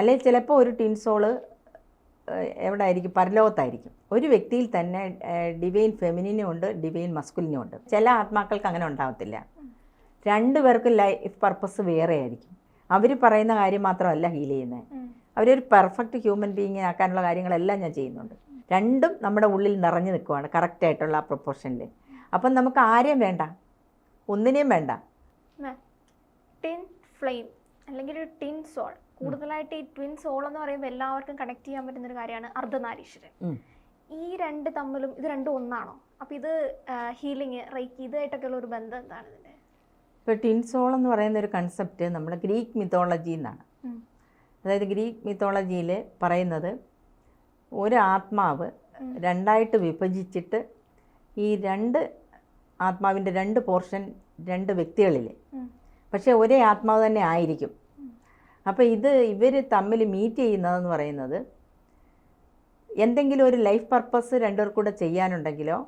അല്ലെങ്കിൽ ചിലപ്പോൾ ഒരു ടിൻസോൾ എവിടെ ആയിരിക്കും പരലോകത്തായിരിക്കും. ഒരു വ്യക്തിയിൽ തന്നെ ഡിവൈൻ ഫെമിനിനും ഉണ്ട് ഡിവൈൻ മസ്കുലിനും ഉണ്ട്. ചില ആത്മാക്കൾക്ക് അങ്ങനെ ഉണ്ടാകത്തില്ല രണ്ടു പേർക്കും ലൈഫ് പർപ്പസ് വേറെ ആയിരിക്കും അവർ പറയുന്ന കാര്യം മാത്രമല്ല ഹീൽ ചെയ്യുന്നത് അവരൊരു പെർഫെക്റ്റ് ഹ്യൂമൻ ബീയിങ് ആക്കാനുള്ള കാര്യങ്ങളെല്ലാം ഞാൻ ചെയ്യുന്നുണ്ട്. രണ്ടും നമ്മുടെ ഉള്ളിൽ നിറഞ്ഞു നിൽക്കുവാണ് കറക്റ്റായിട്ടുള്ള ആ പ്രൊപ്പോർഷനിൽ അപ്പം നമുക്ക് ആരെയും വേണ്ട? ഒന്നിനെയും വേണ്ട? ടിൻ ഫ്ലെയിം അല്ലെങ്കിൽ ഒരു ടിൻ സോൾ. കൂടുതലായിട്ട് ഈ ട്വിൻ സോൾ എന്ന് പറയുമ്പോൾ എല്ലാവർക്കും കണക്ട് ചെയ്യാൻ പറ്റുന്ന ഒരു കാര്യമാണ് അർദ്ധനാരീശ്വരൻ. ഈ രണ്ട് തമ്മിലും ഇത് രണ്ടും ഒന്നാണോ? അപ്പൊ ഇത് ഹീലിംഗ് റൈക്ക് ഇതായിട്ടൊക്കെയുള്ള ഒരു ബന്ധം എന്താണ് ഇതിന്റെ ട്വിൻ ടിൻസോൾ എന്ന് പറയുന്ന ഒരു കൺസെപ്റ്റ് നമ്മുടെ ഗ്രീക്ക് മിത്തോളജി എന്നാണ്. അതായത് ഗ്രീക്ക് മിത്തോളജിയിൽ പറയുന്നത് ഒരു ആത്മാവ് രണ്ടായിട്ട് വിഭജിച്ചിട്ട് ഈ രണ്ട് ആത്മാവിന്റെ രണ്ട് പോർഷൻ രണ്ട് വ്യക്തികളിൽ. പക്ഷേ ഒരേ ആത്മാവ് തന്നെ ആയിരിക്കും. അപ്പോൾ ഇത് ഇവർ തമ്മിൽ മീറ്റ് ചെയ്യുന്നതെന്ന് പറയുന്നത് എന്തെങ്കിലും ഒരു ലൈഫ് പർപ്പസ് രണ്ടുപേർക്കൂടെ കൂടെ ചെയ്യാനുണ്ടെങ്കിലോ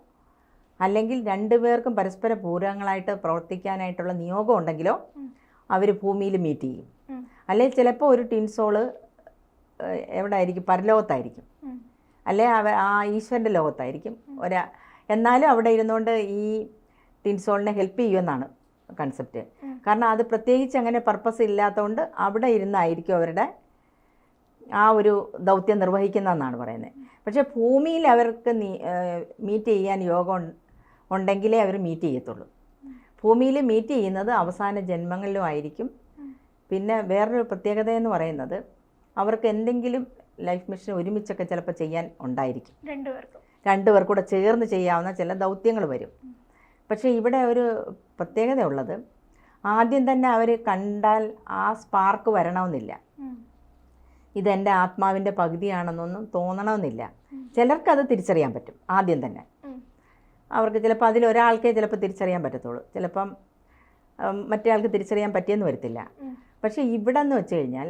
അല്ലെങ്കിൽ രണ്ടുപേർക്കും പരസ്പര പൂരകങ്ങളായിട്ട് പ്രവർത്തിക്കാനായിട്ടുള്ള നിയോഗം ഉണ്ടെങ്കിലോ അവർ ഭൂമിയിൽ മീറ്റ് ചെയ്യും. അല്ലെങ്കിൽ ചിലപ്പോൾ ഒരു ടിൻസോൾ എവിടെ ആയിരിക്കും പരലോകത്തായിരിക്കും. അല്ലെങ്കിൽ അല്ലെ അവ ആ ഈശ്വരന്റെ ലോകത്തായിരിക്കും. ഒരാ എന്നാലും അവിടെ ഇരുന്നുകൊണ്ട് ഈ ടിൻസോളിനെ ഹെൽപ്പ് ചെയ്യുമെന്നാണ്. കൺസെപ്റ്റ് കാരണം അത് പ്രത്യേകിച്ച് അങ്ങനെ പർപ്പസ് ഇല്ലാത്തതുകൊണ്ട് അവിടെ ഇരുന്നായിരിക്കും അവരുടെ ആ ഒരു ദൗത്യം നിർവഹിക്കുന്നതെന്നാണ് പറയുന്നത്. പക്ഷേ ഭൂമിയിൽ അവർക്ക് മീറ്റ് ചെയ്യാൻ യോഗം ഉണ്ടെങ്കിലേ അവർ മീറ്റ് ചെയ്യത്തുള്ളൂ. ഭൂമിയിൽ മീറ്റ് ചെയ്യുന്നത് അവസാന ജന്മങ്ങളിലും ആയിരിക്കും. പിന്നെ വേറൊരു പ്രത്യേകത എന്ന് പറയുന്നത് അവർക്ക് എന്തെങ്കിലും ലൈഫ് മിഷൻ ഒരുമിച്ചൊക്കെ ചിലപ്പോൾ ചെയ്യാൻ ഉണ്ടായിരിക്കും. രണ്ടുപേർക്കും രണ്ടുപേർക്കൂടെ ചേർന്ന് ചെയ്യാവുന്ന ചില ദൗത്യങ്ങൾ വരും. പക്ഷേ ഇവിടെ ഒരു പ്രത്യേകത ഉള്ളത് ആദ്യം തന്നെ അവർ കണ്ടാൽ ആ സ്പാർക്ക് വരണമെന്നില്ല. ഇതെന്റെ ആത്മാവിന്റെ പകുതിയാണെന്നൊന്നും തോന്നണമെന്നില്ല. ചിലർക്ക് ചിലർക്കത് തിരിച്ചറിയാൻ പറ്റും ആദ്യം തന്നെ. അവർക്ക് ചിലപ്പോൾ അതിലൊരാൾക്കേ ചിലപ്പോൾ തിരിച്ചറിയാൻ പറ്റത്തുള്ളൂ. ചിലപ്പം മറ്റേ ആൾക്ക് തിരിച്ചറിയാൻ പറ്റിയെന്ന് വരത്തില്ല. പക്ഷേ ഇവിടെ എന്ന് വെച്ച് കഴിഞ്ഞാൽ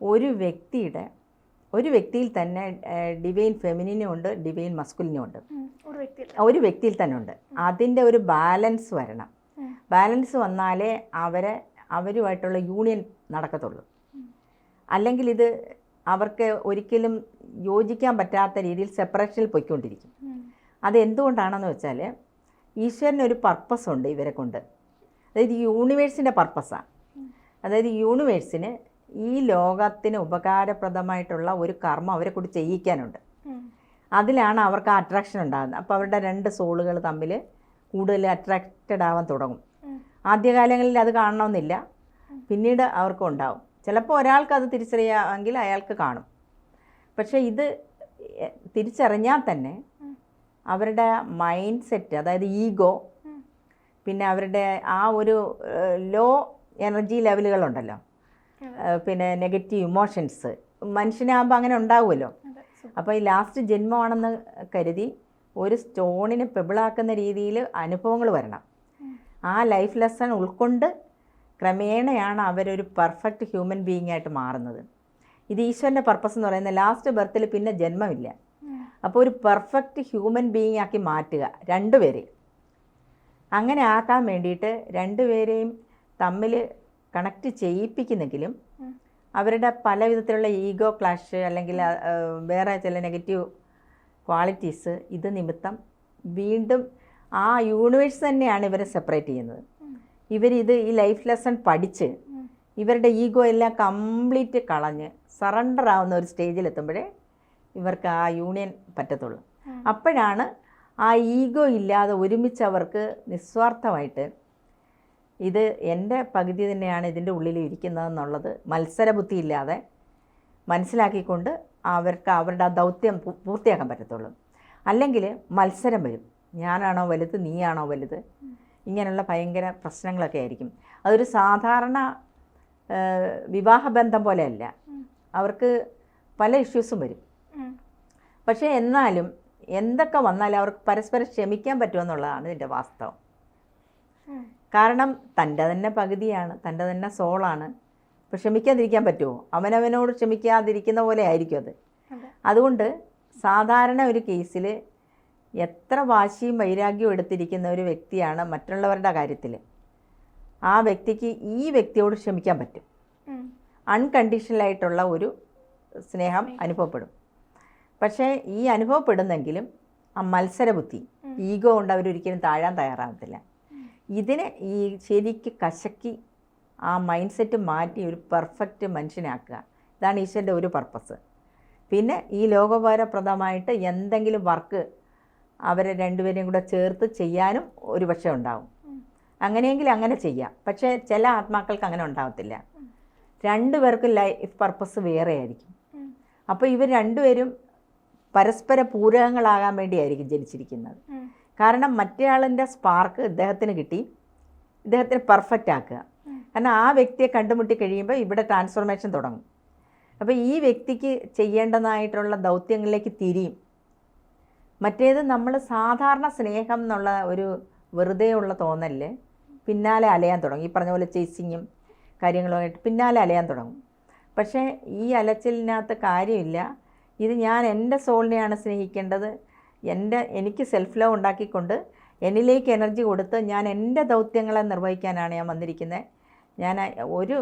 ഒരു വ്യക്തിയുടെ ഒരു വ്യക്തിയിൽ തന്നെ ഡിവൈൻ ഫെമിനിനും ഉണ്ട് ഡിവൈൻ മസ്കുലിനും ഉണ്ട്. ഒരു വ്യക്തി ഒരു വ്യക്തിയിൽ തന്നെ ഉണ്ട്. അതിന്റെ ഒരു ബാലൻസ് വരണം. ബാലൻസ് വന്നാലേ അവരെ അവരുമായിട്ടുള്ള യൂണിയൻ നടക്കത്തുള്ളൂ. അല്ലെങ്കിൽ ഇത് അവർക്ക് ഒരിക്കലും യോജിക്കാൻ പറ്റാത്ത രീതിയിൽ സെപ്പറേഷനിൽ പോയിക്കൊണ്ടിരിക്കും. അത് എന്തുകൊണ്ടാണെന്ന് വെച്ചാൽ ഈശ്വരനൊരു പർപ്പസ് ഉണ്ട് ഇവരെ കൊണ്ട്. അതായത് യൂണിവേഴ്സിന്റെ പർപ്പസാണ് അതായത് യൂണിവേഴ്സിന് ഈ ലോകത്തിന് ഉപകാരപ്രദമായിട്ടുള്ള ഒരു കർമ്മം അവരെ കൂടി ചെയ്യിക്കാനുണ്ട്. അതിലാണ് അവർക്ക് അട്രാക്ഷൻ ഉണ്ടാകുന്നത്. അപ്പോൾ അവരുടെ രണ്ട് സോളുകൾ തമ്മിൽ കൂടുതൽ അട്രാക്റ്റഡ് ആവാൻ തുടങ്ങും. ആദ്യകാലങ്ങളിൽ അത് കാണണമെന്നില്ല. പിന്നീട് അവർക്കും ഉണ്ടാവും. ചിലപ്പോൾ ഒരാൾക്ക് അത് തിരിച്ചറിയാമെങ്കിൽ അയാൾക്ക് കാണും. പക്ഷേ ഇത് തിരിച്ചറിഞ്ഞാൽ തന്നെ അവരുടെ മൈൻഡ് സെറ്റ് അതായത് ഈഗോ പിന്നെ അവരുടെ ആ ഒരു ലോ എനർജി ലെവലുകളുണ്ടല്ലോ പിന്നെ നെഗറ്റീവ് ഇമോഷൻസ് മനുഷ്യനാകുമ്പോൾ അങ്ങനെ ഉണ്ടാവുമല്ലോ. അപ്പോൾ ഈ ലാസ്റ്റ് ജന്മമാണെന്ന് കരുതി ഒരു സ്റ്റോണിനെ പെബിളാക്കുന്ന രീതിയിൽ അനുഭവങ്ങൾ വരണം. ആ ലൈഫ് ലെസൺ ഉൾക്കൊണ്ട് ക്രമേണയാണ് അവരൊരു പെർഫെക്റ്റ് ഹ്യൂമൻ ബീയിങ് ആയിട്ട് മാറുന്നത്. ഇത് ഈശ്വരന്റെ പർപ്പസ് എന്ന് പറയുന്നത് ലാസ്റ്റ് ബർത്തിൽ പിന്നെ ജന്മമില്ല. അപ്പോൾ ഒരു പെർഫെക്റ്റ് ഹ്യൂമൻ ബീയിങ് ആക്കി മാറ്റുക രണ്ടുപേരെയും. അങ്ങനെ ആക്കാൻ വേണ്ടിയിട്ട് രണ്ടുപേരെയും തമ്മിൽ കണക്റ്റ് ചെയ്യിപ്പിക്കുന്നെങ്കിലും അവരുടെ പല വിധത്തിലുള്ള ഈഗോ ക്ലാഷ് അല്ലെങ്കിൽ വേറെ ചില നെഗറ്റീവ് ക്വാളിറ്റീസ് ഇത് നിമിത്തം വീണ്ടും ആ യൂണിവേഴ്സ് തന്നെയാണ് ഇവരെ സെപ്പറേറ്റ് ചെയ്യുന്നത്. ഇവരിത് ഈ ലൈഫ് ലെസൺ പഠിച്ച് ഇവരുടെ ഈഗോ എല്ലാം കംപ്ലീറ്റ് കളഞ്ഞ് സറണ്ടർ ആവുന്ന ഒരു സ്റ്റേജിലെത്തുമ്പോഴേ ഇവർക്ക് ആ യൂണിയൻ പറ്റത്തുള്ളൂ. അപ്പോഴാണ് ആ ഈഗോ ഇല്ലാതെ ഒരുമിച്ച് അവർക്ക് നിസ്വാർത്ഥമായിട്ട് ഇത് എന്റെ പകുതി തന്നെയാണ് ഇതിന്റെ ഉള്ളിൽ ഇരിക്കുന്നതെന്നുള്ളത്. മത്സരബുദ്ധി ഇല്ലാതെ മനസ്സിലാക്കിക്കൊണ്ട് അവർക്ക് അവരുടെ ആ ദൗത്യം പൂർത്തിയാക്കാൻ പറ്റത്തുള്ളൂ. അല്ലെങ്കിൽ മത്സരം വരും. ഞാനാണോ വലുത് നീയാണോ വലുത്? ഇങ്ങനെയുള്ള ഭയങ്കര പ്രശ്നങ്ങളൊക്കെ ആയിരിക്കും. അതൊരു സാധാരണ വിവാഹബന്ധം പോലെയല്ല. അവർക്ക് പല ഇഷ്യൂസും വരും. പക്ഷേ എന്നാലും എന്തൊക്കെ വന്നാലും അവർക്ക് പരസ്പരം ക്ഷമിക്കാൻ പറ്റുമെന്നുള്ളതാണ് ഇതിന്റെ വാസ്തവം. കാരണം തന്റെ തന്നെ പകുതിയാണ് തന്റെ തന്നെ സോളാണ്. ഇപ്പം ക്ഷമിക്കാതിരിക്കാൻ പറ്റുമോ? അവനവനോട് ക്ഷമിക്കാതിരിക്കുന്ന പോലെ ആയിരിക്കും അത്. അതുകൊണ്ട് സാധാരണ ഒരു കേസിൽ എത്ര വാശിയും വൈരാഗ്യവും എടുത്തിരിക്കുന്ന ഒരു വ്യക്തിയാണ് മറ്റുള്ളവരുടെ കാര്യത്തിൽ ആ വ്യക്തിക്ക് ഈ വ്യക്തിയോട് ക്ഷമിക്കാൻ പറ്റും. അൺകണ്ടീഷണലായിട്ടുള്ള ഒരു സ്നേഹം അനുഭവപ്പെടും. പക്ഷേ ഈ അനുഭവപ്പെടുന്നെങ്കിലും ആ മത്സരബുദ്ധി ഈഗോ കൊണ്ട് അവരൊരിക്കലും താഴാൻ തയ്യാറാകത്തില്ല ഇതിനെ ഈ ശരിക്ക് കശക്കി ആ മൈൻഡ് സെറ്റ് മാറ്റി ഒരു പെർഫെക്റ്റ് മനുഷ്യനാക്കുക. ഇതാണ് ഈശ്വരന്റെ ഒരു പർപ്പസ് പിന്നെ ഈ ലോകോപകാരപ്രദമായിട്ട് എന്തെങ്കിലും വർക്ക് അവരെ രണ്ടുപേരെയും കൂടെ ചേർത്ത് ചെയ്യാനും ഒരു പക്ഷേ ഉണ്ടാവും. അങ്ങനെയെങ്കിൽ അങ്ങനെ ചെയ്യാം. പക്ഷേ ചില ആത്മാക്കൾക്ക് അങ്ങനെ ഉണ്ടാവത്തില്ല. രണ്ടുപേർക്കും ലൈഫ് പർപ്പസ് വേറെ ആയിരിക്കും. അപ്പോൾ ഇവർ രണ്ടുപേരും പരസ്പര പൂരകങ്ങളാകാൻ വേണ്ടിയായിരിക്കും ജനിച്ചിരിക്കുന്നത്. കാരണം മറ്റേയാളിന്റെ സ്പാർക്ക് ഇദ്ദേഹത്തിന് കിട്ടി. ഇദ്ദേഹത്തിന് പെർഫെക്റ്റ് ആക്കുക. കാരണം ആ വ്യക്തിയെ കണ്ടുമുട്ടി കഴിയുമ്പോൾ ഇവിടെ ട്രാൻസ്ഫോർമേഷൻ തുടങ്ങും. അപ്പോൾ ഈ വ്യക്തിക്ക് ചെയ്യേണ്ടതായിട്ടുള്ള ദൗത്യങ്ങളിലേക്ക് തിരിയും. മറ്റേത് നമ്മൾ സാധാരണ സ്നേഹം എന്നുള്ള ഒരു വെറുതെ ഉള്ള തോന്നൽ പിന്നാലെ അലയാൻ തുടങ്ങും. ഈ പറഞ്ഞ പോലെ ചേസിങ്ങും കാര്യങ്ങളുമായിട്ട് പിന്നാലെ അലയാൻ തുടങ്ങും. പക്ഷേ ഈ അലച്ചിലിനകത്ത് കാര്യമില്ല. ഇത് ഞാൻ എന്റെ സോളിനെയാണ് സ്നേഹിക്കേണ്ടത്. എന്റെ എനിക്ക് സെൽഫ് ലവ് ഉണ്ടാക്കിക്കൊണ്ട് എന്നിലേക്ക് എനർജി കൊടുത്ത് ഞാൻ എന്റെ ദൗത്യങ്ങളെ നിർവഹിക്കാനാണ് ഞാൻ വന്നിരിക്കുന്നത് ഞാൻ ഒരു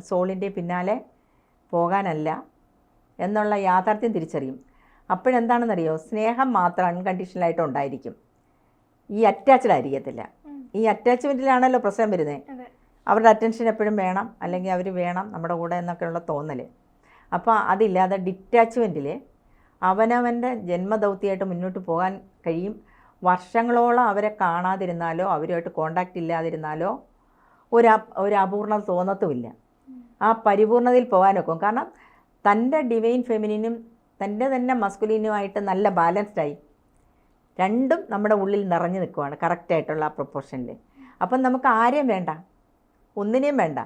സോളിന്റെ പിന്നാലെ പോകാനല്ല എന്നുള്ള യാഥാർത്ഥ്യം തിരിച്ചറിയും. അപ്പോഴെന്താണെന്നറിയോ? സ്നേഹം മാത്രം അൺകണ്ടീഷണലായിട്ട് ഉണ്ടായിരിക്കും. ഈ അറ്റാച്ച്ഡ് ആയിരിക്കത്തില്ല. ഈ അറ്റാച്ച്മെന്റിലാണല്ലോ പ്രശ്നം വരുന്നത് അവരുടെ അറ്റൻഷൻ എപ്പോഴും വേണം അല്ലെങ്കിൽ അവർ വേണം നമ്മുടെ കൂടെ എന്നൊക്കെയുള്ള തോന്നൽ അപ്പോൾ അതില്ലാതെ ഡിറ്റാച്ച്മെന്റിൽ അവനവന്റെ ജന്മദൗത്യമായിട്ട് മുന്നോട്ട് പോകാൻ കഴിയും. വർഷങ്ങളോളം അവരെ കാണാതിരുന്നാലോ അവരുമായിട്ട് കോണ്ടാക്റ്റ് ഇല്ലാതിരുന്നാലോ ഒരു ഒരു അപൂർണത തോന്നത്തുമില്ല. ആ പരിപൂർണതയിൽ പോകാനൊക്കും കാരണം തന്റെ ഡിവൈൻ ഫെമിനിനും തന്റെ തന്നെ മസ്കുലിനുമായിട്ട് നല്ല ബാലൻസ്ഡായി രണ്ടും നമ്മുടെ ഉള്ളിൽ നിറഞ്ഞു നിൽക്കുവാണ് കറക്റ്റായിട്ടുള്ള ആ പ്രൊപ്പോർഷനിൽ അപ്പം നമുക്ക് ആരെയും വേണ്ട. ഒന്നിനെയും വേണ്ട.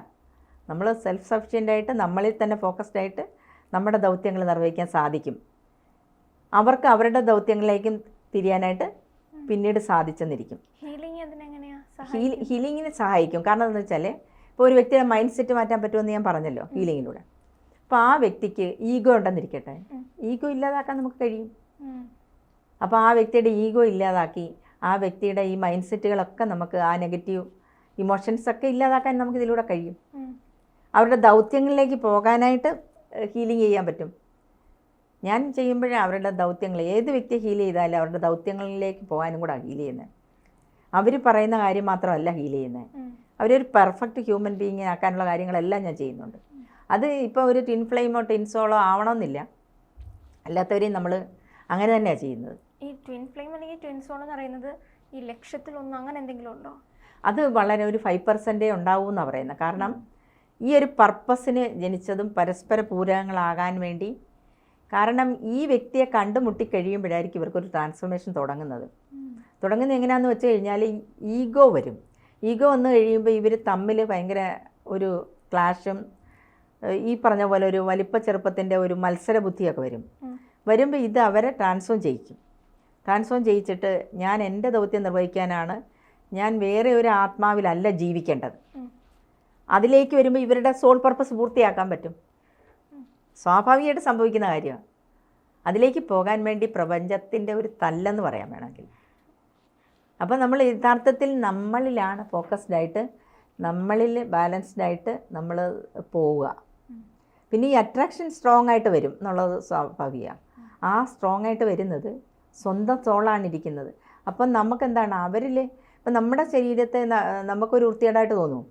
നമ്മൾ സെൽഫ് സഫിഷ്യന്റ് ആയിട്ട് നമ്മളിൽ തന്നെ ഫോക്കസ്ഡ് ആയിട്ട് നമ്മുടെ ദൗത്യങ്ങൾ നിർവഹിക്കാൻ സാധിക്കും. അവർക്ക് അവരുടെ ദൗത്യങ്ങളിലേക്കും തിരിയാനായിട്ട് പിന്നീട് സാധിച്ചെന്നിരിക്കും. ഹീലിങ്ങിന് സഹായിക്കും. കാരണം എന്താണെന്ന് വെച്ചാൽ ഇപ്പോൾ ഒരു വ്യക്തിയുടെ മൈൻഡ് സെറ്റ് മാറ്റാൻ പറ്റുമെന്ന് ഞാൻ പറഞ്ഞല്ലോ ഹീലിങ്ങിലൂടെ. അപ്പോൾ ആ വ്യക്തിക്ക് ഈഗോ ഉണ്ടെന്നിരിക്കട്ടെ. ഈഗോ ഇല്ലാതാക്കാൻ നമുക്ക് കഴിയും. അപ്പോൾ ആ വ്യക്തിയുടെ ഈഗോ ഇല്ലാതാക്കി ആ വ്യക്തിയുടെ ഈ മൈൻഡ് സെറ്റുകളൊക്കെ നമുക്ക് ആ നെഗറ്റീവ് ഇമോഷൻസ് ഒക്കെ ഇല്ലാതാക്കാൻ നമുക്ക് ഇതിലൂടെ കഴിയും. അവരുടെ ദൗത്യങ്ങളിലേക്ക് പോകാനായിട്ട് ഹീലിംഗ് ചെയ്യാൻ പറ്റും. ഞാൻ ചെയ്യുമ്പോഴേ അവരുടെ ദൗത്യങ്ങൾ ഏത് വ്യക്തി ഹീൽ ചെയ്താലും അവരുടെ ദൗത്യങ്ങളിലേക്ക് പോകാനും കൂടെ ഹീൽ ചെയ്യുന്നത് അവർ പറയുന്ന കാര്യം മാത്രമല്ല ഹീൽ ചെയ്യുന്നത്. അവരൊരു പെർഫെക്റ്റ് ഹ്യൂമൻ ബീയിങ് ആക്കാനുള്ള കാര്യങ്ങളെല്ലാം ഞാൻ ചെയ്യുന്നുണ്ട്. അത് ഇപ്പോൾ ഒരു ടിൻ ഫ്ലെയിമോ ടിൻസോളോ ആവണമെന്നില്ല. അല്ലാത്തവരെയും നമ്മൾ അങ്ങനെ തന്നെയാണ് ചെയ്യുന്നത്. ഈ ട്വിൻ ഫ്ലെയിം അല്ലെങ്കിൽ ട്വിൻ സോൾ എന്ന് പറയുന്നത് ഈ ലക്ഷ്യത്തിലൊന്നും അങ്ങനെ എന്തെങ്കിലും ഉണ്ടോ? അത് വളരെ ഒരു ഫൈവ് പെർസെന്റേ ഉണ്ടാവൂ എന്നാണ് പറയുന്നത് കാരണം ഈ ഒരു പർപ്പസിന് ജനിച്ചതും പരസ്പര പൂരകങ്ങളാകാൻ വേണ്ടി കാരണം ഈ വ്യക്തിയെ കണ്ടുമുട്ടി കഴിയുമ്പോഴായിരിക്കും ഇവർക്കൊരു ട്രാൻസ്ഫോർമേഷൻ തുടങ്ങുന്നത്. തുടങ്ങുന്നത് എങ്ങനെയാണെന്ന് വെച്ച് കഴിഞ്ഞാൽ ഈഗോ വരും. ഈഗോ വന്നു കഴിയുമ്പോൾ ഇവർ തമ്മിൽ ഭയങ്കര ഒരു ക്ലാഷും ഈ പറഞ്ഞ പോലെ ഒരു വലിപ്പ ചെറുപ്പത്തിന്റെ ഒരു മത്സര ബുദ്ധിയൊക്കെ വരും. വരുമ്പോൾ ഇത് അവരെ ട്രാൻസ്ഫോം ചെയ്യിക്കും. ട്രാൻസ്ഫോം ചെയ്യിച്ചിട്ട് ഞാൻ എന്റെ ദൗത്യം നിർവഹിക്കാനാണ് ഞാൻ വേറെ ഒരു ആത്മാവിലല്ല ജീവിക്കേണ്ടത്. അതിലേക്ക് വരുമ്പോൾ ഇവരുടെ സോൾ പർപ്പസ് പൂർത്തിയാക്കാൻ പറ്റും. സ്വാഭാവികമായിട്ട് സംഭവിക്കുന്ന കാര്യമാണ്. അതിലേക്ക് പോകാൻ വേണ്ടി പ്രപഞ്ചത്തിന്റെ ഒരു തല്ലെന്ന് പറയാൻ വേണമെങ്കിൽ. അപ്പോൾ നമ്മൾ യഥാർത്ഥത്തിൽ നമ്മളിലാണ് ഫോക്കസ്ഡ് ആയിട്ട് നമ്മളിൽ ബാലൻസ്ഡ് ആയിട്ട് നമ്മൾ പോവുക. പിന്നെ ഈ അട്രാക്ഷൻ സ്ട്രോങ് ആയിട്ട് വരും എന്നുള്ളത് സ്വാഭാവികമാണ് ആ സ്ട്രോങ് ആയിട്ട് വരുന്നത് സ്വന്തം സോളാണ് ഇരിക്കുന്നത്. അപ്പം നമുക്കെന്താണ്? അവരിൽ ഇപ്പം നമ്മുടെ ശരീരത്തെ നമുക്കൊരു വൃത്തികേടായിട്ട് തോന്നും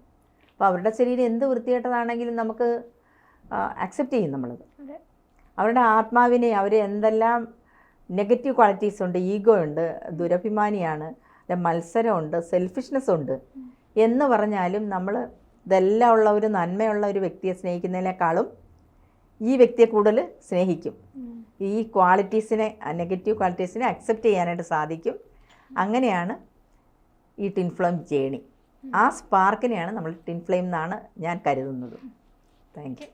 അപ്പോൾ അവരുടെ ശരീരം എന്ത് വൃത്തികേട്ടതാണെങ്കിലും നമുക്ക് അക്സെപ്റ്റ് ചെയ്യും നമ്മളത്. അവരുടെ ആത്മാവിനെ അവർ എന്തെല്ലാം നെഗറ്റീവ് ക്വാളിറ്റീസ് ഉണ്ട് ഈഗോ ഉണ്ട് ദുരഭിമാനിയാണ് മത്സരമുണ്ട് സെൽഫിഷ്നെസ് ഉണ്ട് എന്ന് പറഞ്ഞാലും നമ്മൾ ഇതെല്ലാം ഉള്ള ഒരു നന്മയുള്ള ഒരു വ്യക്തിയെ സ്നേഹിക്കുന്നതിനേക്കാളും ഈ വ്യക്തിയെ കൂടുതൽ സ്നേഹിക്കും. ഈ ക്വാളിറ്റീസിനെ നെഗറ്റീവ് ക്വാളിറ്റീസിനെ അക്സെപ്റ്റ് ചെയ്യാനായിട്ട് സാധിക്കും. അങ്ങനെയാണ് ഈ ടിൻ ഫ്ലെയിം ജേണി ആ സ്പാർക്കിനെയാണ് നമ്മൾ ടിൻ ഫ്ലെയിം എന്നാണ് ഞാൻ കരുതുന്നത്. Thank you